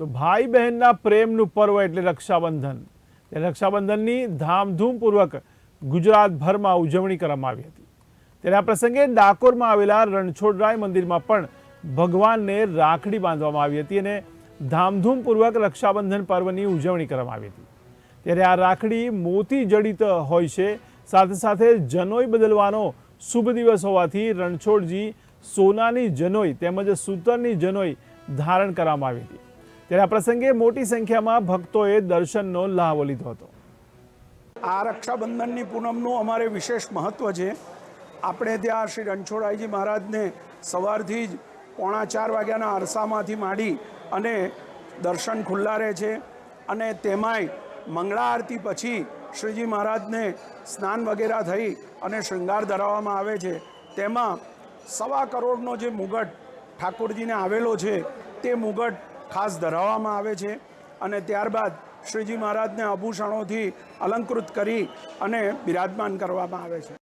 તો ભાઈ બહેનના પ્રેમનું પર્વ એટલે રક્ષાબંધન. ત્યારે રક્ષાબંધનની ધામધૂમપૂર્વક ગુજરાતભરમાં ઉજવણી કરવામાં આવી હતી. ત્યારે આ પ્રસંગે ડાકોરમાં આવેલા રણછોડરાય મંદિરમાં પણ ભગવાનને રાખડી બાંધવામાં આવી હતી અને ધામધૂમપૂર્વક રક્ષાબંધન પર્વની ઉજવણી કરવામાં આવી હતી. ત્યારે આ રાખડી મોતી જડિત હોય છે, સાથે સાથે જનોઈ બદલવાનો શુભ દિવસ હોવાથી રણછોડજી સોનાની જનોઈ તેમજ સૂતરની જનોઈ ધારણ કરવામાં આવી હતી. ત્યારે આ પ્રસંગે મોટી સંખ્યામાં ભક્તોએ દર્શનનો લાહવો લીધો હતો. આ રક્ષાબંધનની પૂનમનું અમારે વિશેષ મહત્ત્વ છે. આપણે ત્યાં શ્રી રણછોડાઈજી મહારાજને સવારથી જ પોણા ચાર વાગ્યાના અરસામાંથી માંડી અને દર્શન ખુલ્લા રહે છે અને તેમાંય મંગળા આરતી પછી શ્રીજી મહારાજને સ્નાન વગેરે થઈ અને શૃંગાર ધરાવવામાં આવે છે. તેમાં સવા કરોડનો જે મુગટ ઠાકોરજીને આવેલો છે તે મુગટ ખાસ ધરાવવામાં આવે છે અને ત્યારબાદ શ્રીજી મહારાજને આભૂષણોથી અલંકૃત કરી અને બિરાજમાન કરવામાં આવે છે.